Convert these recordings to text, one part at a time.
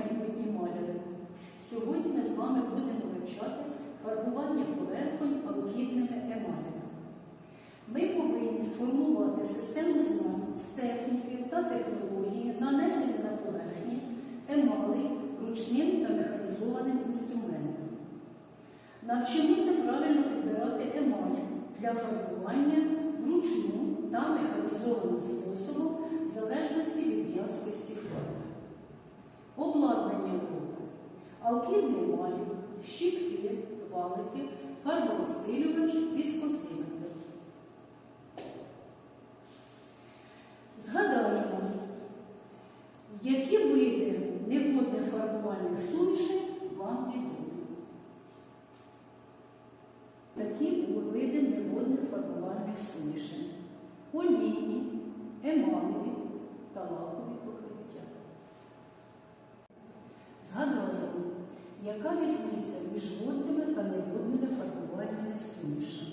майбутні маляри. Сьогодні ми з вами будемо вивчати фарбування поверхонь алкідними емалями. Ми повинні сформувати систему знань з техніки та технології, нанесення на поверхні емалей ручним та механізованим інструментом. Навчимося правильно підбирати емалі для фарбування вручну та механізованим способом в залежності від в'язкості фарби. Обладнання уроку. Алкідні емалі, щітки, валики, фарборозпилювач, віскозиметр. Згадаємо, які види неводних фарбувальних сумішей вам відомі. Такі види неводних фарбувальних сумішей. Олійні, емалеві та лакові покриття. Згадаємо, яка різниця між водними та неводними фарбувальними сумішами.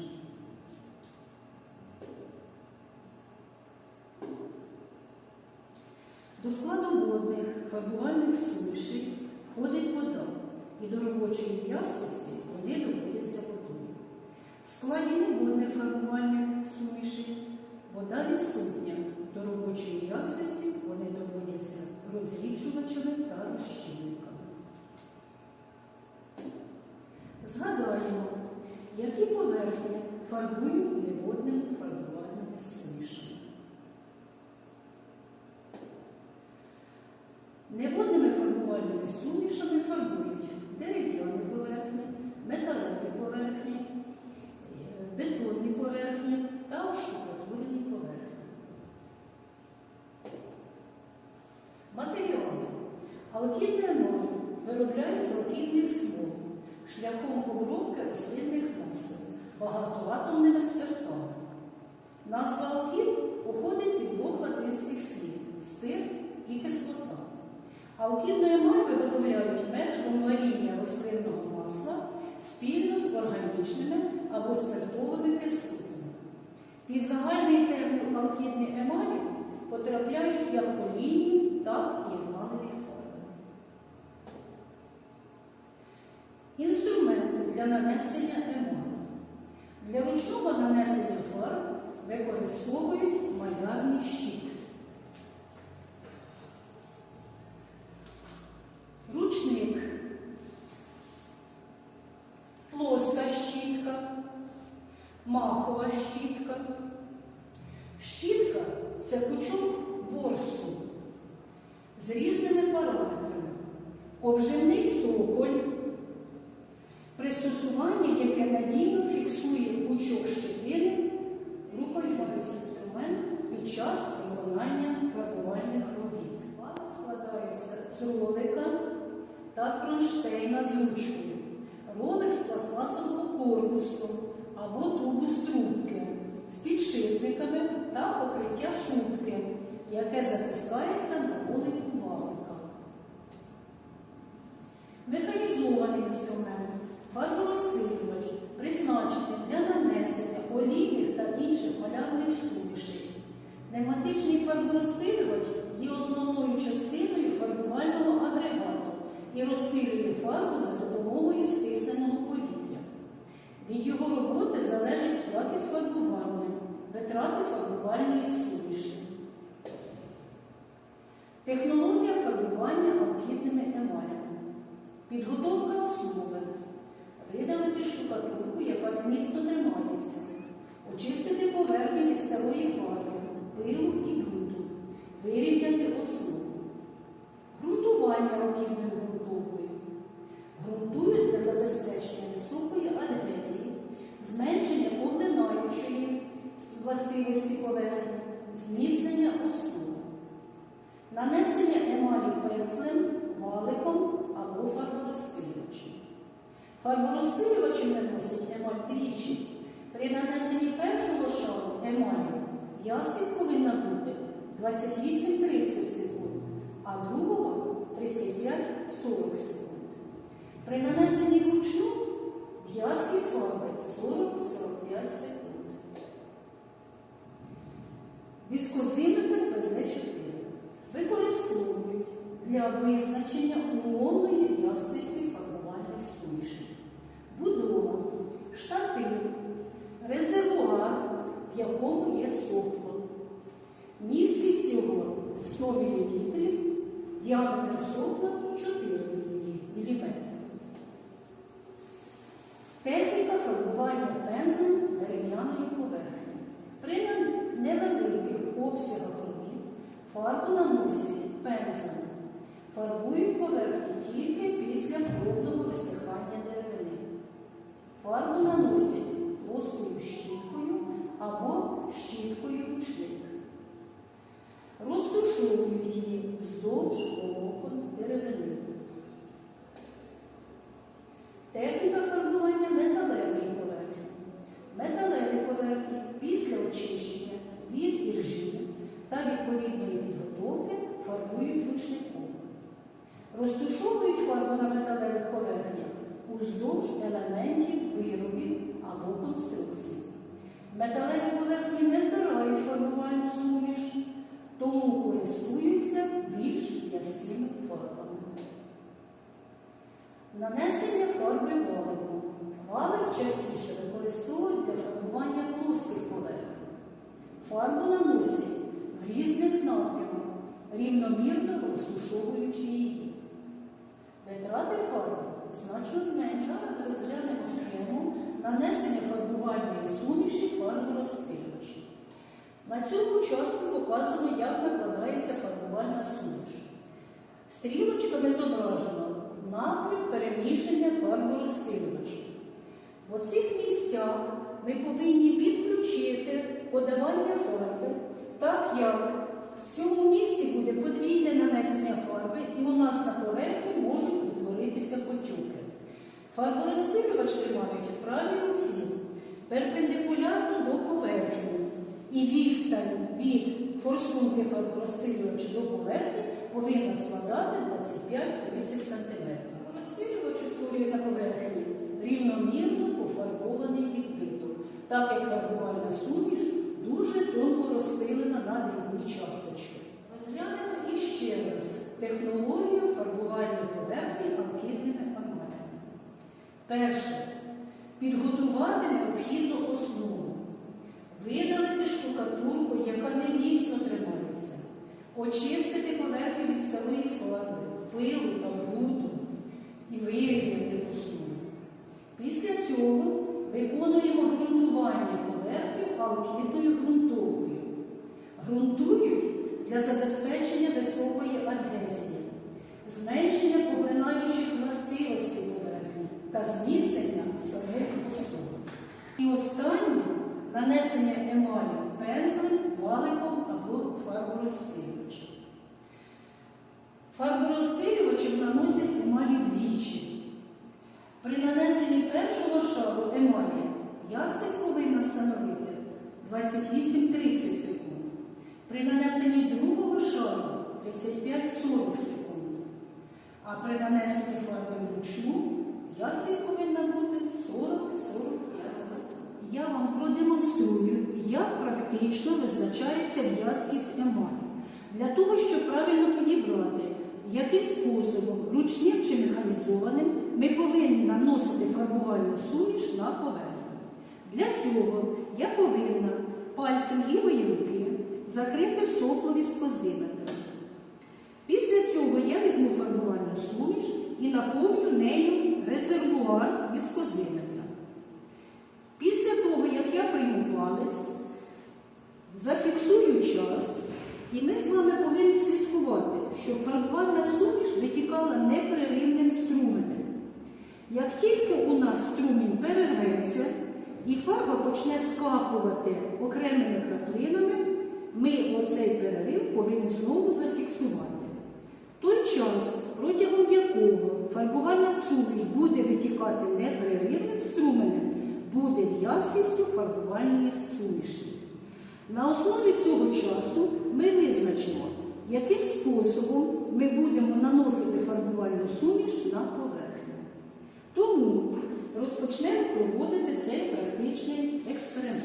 До складу водних фарбувальних сумішей входить вода, і до робочої в'язкості вони доводяться водою. В складі неводних фарбувальних сумішей вода відсутня, до робочої в'язкості вони доводяться розріджувачами та розчинниками. Згадаємо, які поверхні фарбують неводними фарбувальними сумішами. Неводними фарбувальними сумішами фарбують дерев'яні поверхні, металеві поверхні, е, бетонні поверхні та оштукатурені поверхні. Матеріали. Алкідна емаль виробляють з алкідних смол шляхом обробки рослинних масел багатоатомними спиртами. Назва алкід походить від двох латинських слів спирт і кислота. Алкідну емаль виготовляють методом варіння рослинного масла спільно з органічними або спиртовими кислотами. Під загальний термін алкідні емалі потрапляють як олійні, так і емалеві форми. Інструменти нанесення емалі. Для ручного нанесення фарб використовують малярний щит. Ручник, плоска щітка, махова щітка. Щітка це пучок ворсу з різними параметрами, обживний цоколь, пристосування, яке надійно фіксує пучок щетини, рукоятний інструмент під час виконання фарбувальних робіт. Вата складається з ролика та кронштейна з ручкою. Ролик з пластмасового корпусу або тубус трубки з підшипниками та покриття шубки, яке затискається на ролику валика. Механізований інструмент фарборозпилювач призначений для нанесення олійних та інших малярних сумішей. Пневматичний фарборозпилювач є основною частиною фарбувального агрегату і розпилює фарбу за допомогою стисненого повітря. Від його роботи залежить якість фарбування, витрати фарбувальної суміші. Технологія фарбування алкідними емалями. Підготовка основи. Видалити штукатурку, яка неміцно тримається. Очистити поверхню від старої фарби, пилу і бруду. Вирівняти основу. Грунтування алкідною ґрунтовкою. Грунтують для забезпечення високої адгезії, зменшення поглинаючої властивості поверхні, зміцнення основи. Нанесення емалі пензлем, валиком або фарборозпилювачем. Фарборозпилювачем наносять емаль двічі. При нанесенні першого шару емалі в'язкість повинна бути 28-30 секунд, а другого 35-40 секунд. При нанесенні вручну в'язкість фарби 40-45 секунд. Віскозиметр ПЗ-4 використовують для визначення умовної в'язкості фарбувальних сумішей. Штатив, резервуар, в якому є сопло. Місткість його 100 мл, діаметр сопла 4 мм. Техніка фарбування пензлем дерев'яної поверхні. При невеликих обсягах робіт фарбу наносять пензлем. Фарбують поверхню тільки після повного висихання. Фарбу наносять плоскою щіткою або щіткою ручник. Розтушовують її вздовж волокон деревини. Техніка фарбування металевої поверхні. Металеві поверхні після очищення від іржі та відповідної підготовки фарбують ручником. Розтушовують фарбу на Металеві поверхні не вбирають фарбувальну суміш, тому користуються більш яскими фарбами. Нанесення фарби валиком. Валик частіше використовують для фарбування плоских поверхень. Фарбу наносять в різних напрямах, рівномірно розтушовуючи її. Витрати фарби значно зменшують. Розглянемо схему нанесення фарбувальної суміші фарборозпилювачі. На цьому частку показано, як накладається фарбувальна суміш. Стрілочками зображено напрям переміщення фарборозпилювачів. В оцих місцях ми повинні відключити подавання фарби, так як в цьому місці буде подвійне нанесення фарби, і у нас на поверхні можуть утворитися потюки. Фарборозпилювач тримають в правій руці перпендикулярно до поверхні. І відстань від форсунки фарборозпилювача до поверхні повинна складати 25-30 см. Розпилювач утворює на поверхні рівномірно пофарбований відбиток, так як фарбувальна суміш дуже тонко розпилена на дрібні часточки. Розглянемо іще раз технологію фарбування поверхні емалями. Перше. Підготувати необхідну основу. Видалити штукатурку, яка не міцно тримається. Очистити поверхню від старої фарби, пилу та бруду і вирівняти основу. Після цього виконуємо ґрунтування поверхню алкідною ґрунтовкою. Ґрунтують для забезпечення високої адгезії, зменшення поглинаючих властивостей та зміцнення самої основи. І останнє нанесення емалі пензлем, валиком або фарборозпилювачем. Фарборозпилювачем наносять емалі двічі. При нанесенні першого шару емалі ясність повинна становити 28-30 секунд. При нанесенні другого шару 35-40 секунд. А при нанесенні фарби вручну ясність повинна бути 40-45 секунд. Я вам продемонструю, як практично визначається в'язкість емалі. Для того, щоб правильно підібрати, яким способом, ручним чи механізованим, ми повинні наносити фарбувальну суміш на поверхню. Для цього я повинна пальцем лівої руки закрити сопло віскозиметра. Після цього я візьму фарбувальну суміш і наповню нею резервуар віскозиметра. Після того, як я прийму палець, зафіксую час, і ми з вами повинні слідкувати, щоб фарбувальна суміш витікала непреривним струменем. Як тільки у нас струмінь перерветься і фарба почне скапувати окремими краплинами, ми оцей перерив повинні знову зафіксувати. Той час, протягом якого фарбувальна суміш буде витікати непреривним струменем, буде в'язкістю фарбувальної суміші. На основі цього часу ми визначимо, яким способом ми будемо наносити фарбувальну суміш на поверхню. Тому розпочнемо проводити цей практичний експеримент.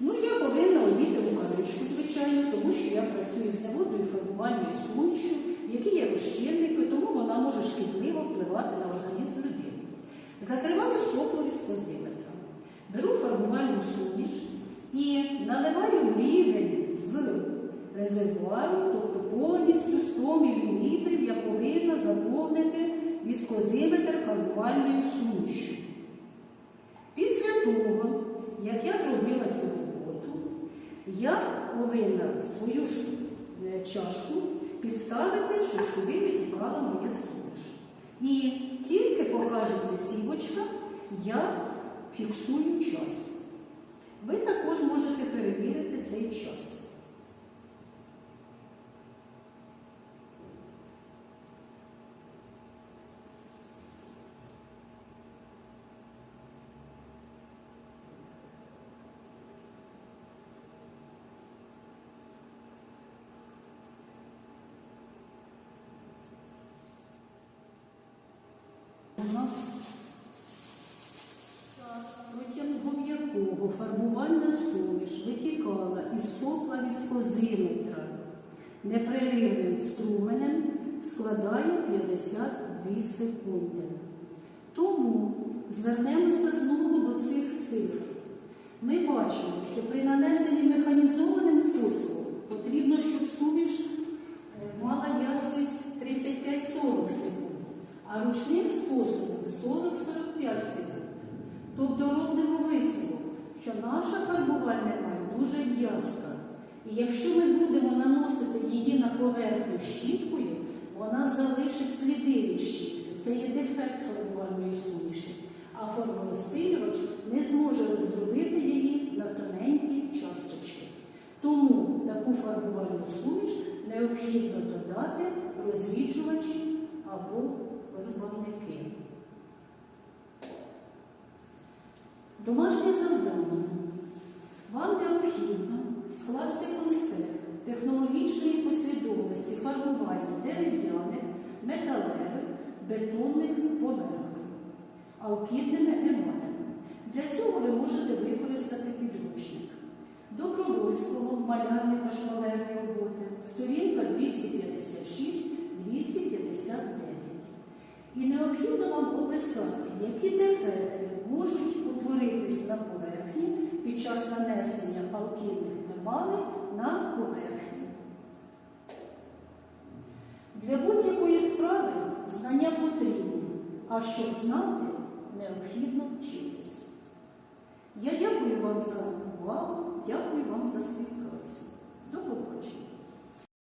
Ну, я повинна одіти рукавичку, звичайно, тому що я працюю з неводною фарбувальною сумішю, які є розчинники, тому вона може шкідливо впливати на організм людини. Закриваю сопло з позиметра, беру формувальну суміш і наливаю рівень з резервуару, тобто повністю 100 мм я повинна заповнити віскозиметр формувальною сумішю. Після того, як я зробила цю роботу, я повинна свою е, чашку підставити, щоб сюди витікала моя суміш. І тільки покажеться цівочка, я фіксую час. Ви також можете перевірити цей час. Протягом якого фарбувальна суміш витікала із сопла віскозиметра непреривним струменем складає 52 секунди. Тому звернемося знову до цих цифр. Ми бачимо, що при нанесенні механізованим способом потрібно, щоб суміш е, мала ясність 35-40 секунд, а ручним способом 40-45 секунд. Тобто робимо висновок, що наша фарбувальна емаль дуже ясна. І якщо ми будемо наносити її на поверхню щіткою, вона залишить сліди від щітки. Це є дефект фарбувальної суміші. А фарборозпилювач не зможе роздробити її на тоненькі часточки. Тому таку фарбувальну суміш необхідно додати розріджувачі або розбавники. Домашнє завдання. Вам необхідно скласти конспект технологічної послідовності фарбування дерев'яних, металевих, бетонних поверхонь алкідними емалями. Для цього ви можете використати підручник добровольського малярної та роботи, сторінка 256-259. І необхідно вам описати, які дефекти можуть утворитись на поверхні під час нанесення алкідних емалей на поверхню. Для будь-якої справи знання потрібні, а щоб знати, необхідно вчитись. Я дякую вам за увагу, дякую вам за співпрацю.